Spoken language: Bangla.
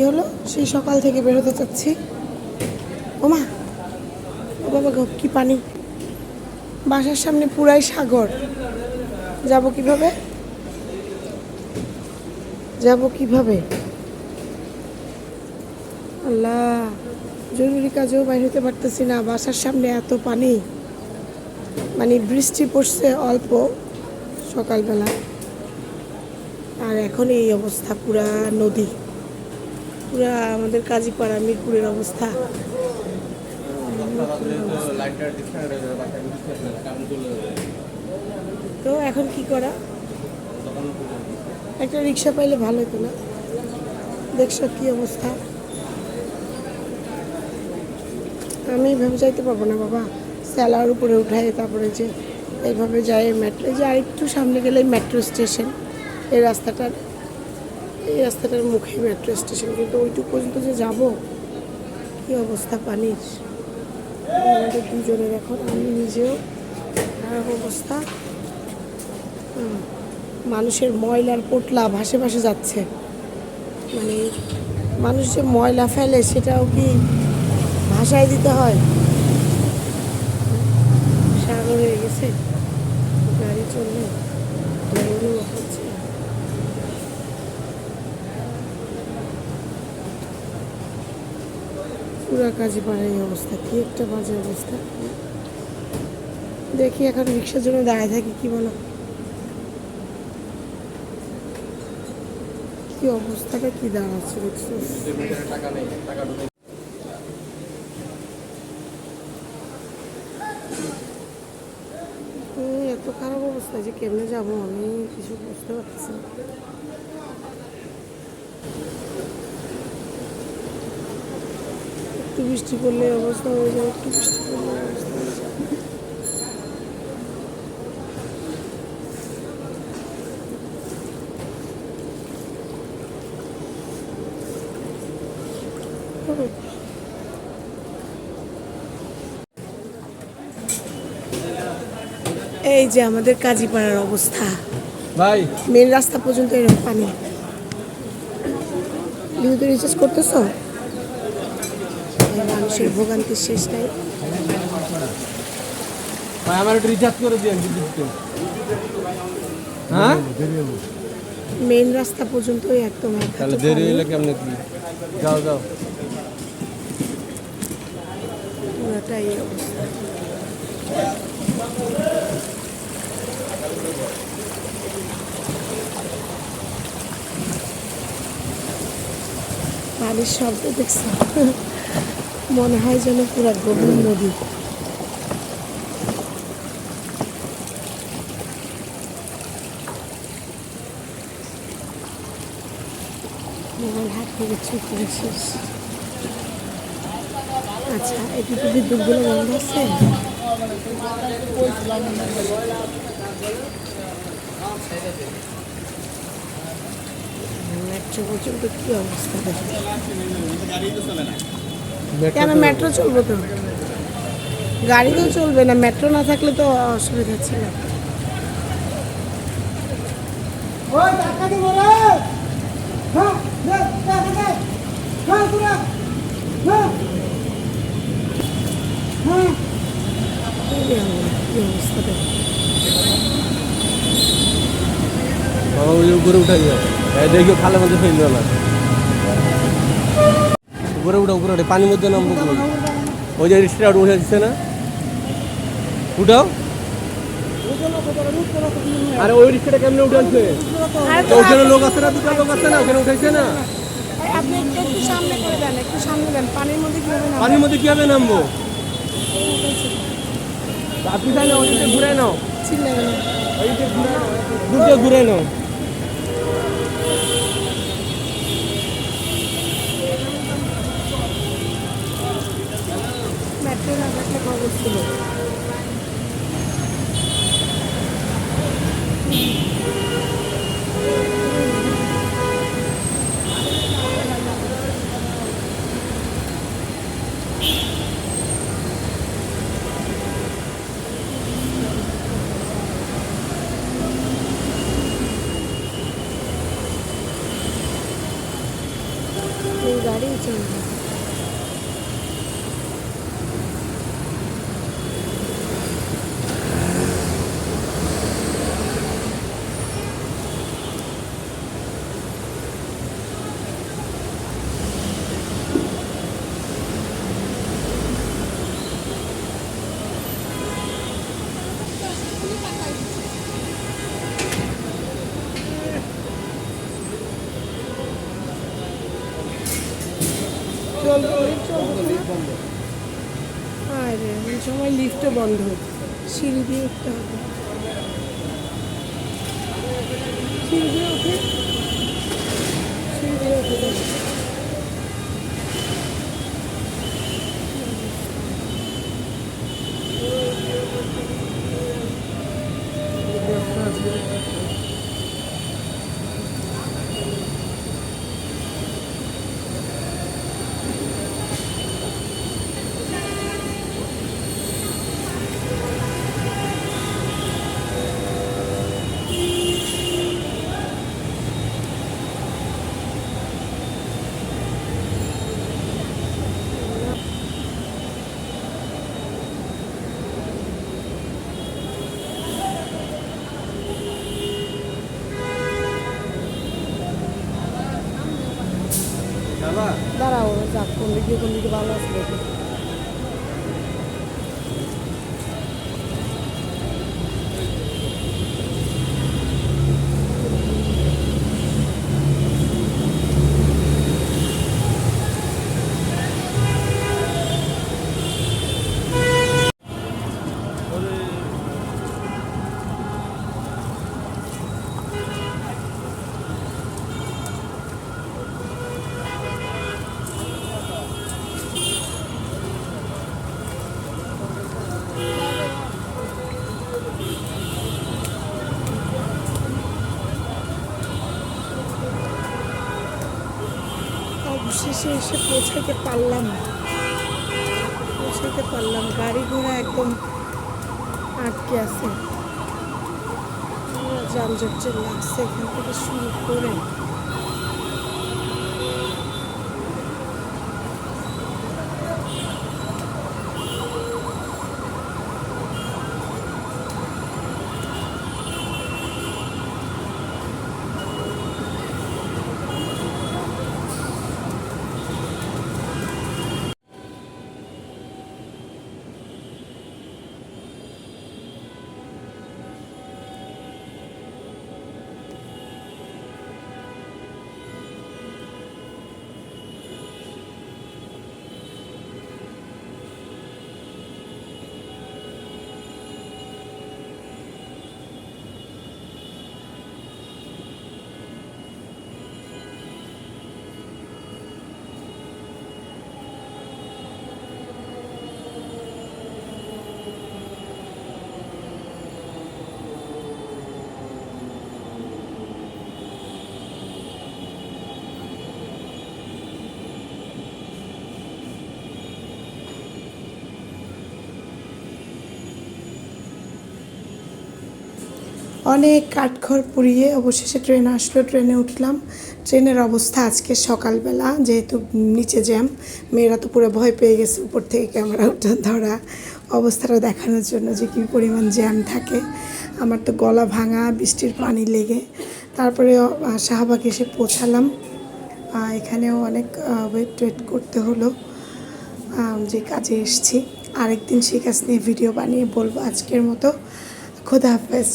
কি হলো? সেই সকাল থেকে বেরোতে চাচ্ছি। ওমা ও বাবা গো, কি পানি? বাসার সামনে পুরাই সাগর। যাব কীভাবে? যাব কীভাবে? আল্লাহ, জরুরি কাজেও বাইরে হতে পারতেছি না। বাসার সামনে এত পানি। মানে বৃষ্টি পড়ছে অল্প সকালবেলা। আর এখন এই অবস্থা, পুরা নদী। পুরা আমাদের কাজীপাড়া, মিরপুরের অবস্থা। তো এখন কি করা? একটা রিক্সা পাইলে ভালো হতো না। দেখছ কি অবস্থা? আমি ভেবে যাইতে পারব না বাবা। স্যালার উপরে উঠায় তারপরে যে এইভাবে যায় মেট্রো যে আরেকটু সামনে গেলে মেট্রো স্টেশন এই রাস্তাটার এই রাস্তাটার মুখে মেট্রো স্টেশন কিন্তু ওইটুকু পর্যন্ত যে যাব, কি অবস্থা পানির? আমাদের দুজনের এখন, আমি নিজেও, খারাপ অবস্থা। মানুষের ময়লার পোটলা ভাসে ভাসে যাচ্ছে। মানে মানুষ যে ময়লা ফেলে, সেটাও কি ভাষায় দিতে হয়? সাগর হয়ে গেছে, গাড়ি চললে। পুরা কাজে পাড়ার এই অবস্থা, কি একটা বাজে অবস্থা। দেখি এখন রিক্সার জন্য দাঁড়ায় থাকি, কি বলো? কি অবস্থাটা, কি দাঁড়াচ্ছে এই এত খারাপ অবস্থা যে কেমনে যাব আমি কিছু বুঝতে পারছি না একটু বৃষ্টি পড়লে অবস্থা হয়ে যায় একটু বৃষ্টি পড়লে অবস্থা হয়ে যায়। এই যে আমাদের কাজীপাড়ার অবস্থা। ভাই। মেন রাস্তা পর্যন্ত এরকম পানি। বিদ্যুৎ রিচার্জ করতেছ? মানুষের ভোগান্তির শেষ নাই। আমার একটু রিচার্জ করে দিন হ্যাঁ? মেন রাস্তা পর্যন্তই একদম এক তাহলে হাঁটু দেরি পানি। হইলে কেমনে কি? যাও যাও। পুরোটাই অবস্থা। পানির শব্দ দেখছ? মনে হয় যেন পুরো গভীর নদী। আচ্ছা এটি তো বিদ্যুৎগুলো বন্ধ আছে? মেট্রো পর্যন্ত কি অবস্থা? কেন মেট্রো চলবে তো? গাড়ি তো চলবে না মেট্রো না থাকলে তো অসুবিধা ছিল। কি অবস্থা দেখো বাবা ওই উপরে উঠাই যাও। এই দেখিও খালের মধ্যে ফেলল না। উপরে উঠা উপরে উঠে পানির মধ্যে নামবো? ওই যে রিক্সা উঠে দিচ্ছে না? উঠাও। আরে ওই রিক্সাটা কেমনে উঠাচ্ছে? ওখানে লোক আছে না দুটো লোক আছে না ওখানে উঠাইছে না? আপনি একটু একটু সামনে করে দেন একটু সামনে দেন পানির মধ্যে কীভাবে না পানির মধ্যে কীভাবে নামবো? আপনি তাহলে ওইদিকে ঘুরে নাও। ঘুরে নাও। না থাকলে খবর ছিল। আরে সময় লিফটও বন্ধ। সিঁড়ি দিয়ে উঠতে হবে। সিঁড়ি দিয়ে উঠে সিঁড়ি দিয়ে উঠে কোন দিকে কোন দিকে ভালো আছে অবশেষে এসে পৌঁছাইতে পারলাম পৌঁছাইতে পারলাম গাড়ি ঘোড়া একদম আটকে আছে। যানজট যে লাগছে এখান থেকে শুরু করে অনেক কাঠখড় পুড়িয়ে অবশেষে ট্রেন আসলো, ট্রেনে উঠলাম। ট্রেনের অবস্থা আজকে সকালবেলা, যেহেতু নিচে জ্যাম, মেয়েরা তো পুরো ভয় পেয়ে গেছে উপর থেকে ক্যামেরা উঠে ধরা, অবস্থাটা দেখানোর জন্য যে কী পরিমাণ জ্যাম থাকে। আমার তো গলা ভাঙা, বৃষ্টির পানি লেগে। তারপরে শাহবাগ এসে পৌঁছালাম। এখানেও অনেক ওয়েট ওয়েট করতে হলো। যে কাজে এসছি। আরেকদিন সেই কাজ নিয়ে ভিডিও বানিয়ে বলব আজকের মতো। খোদা হাফেজ।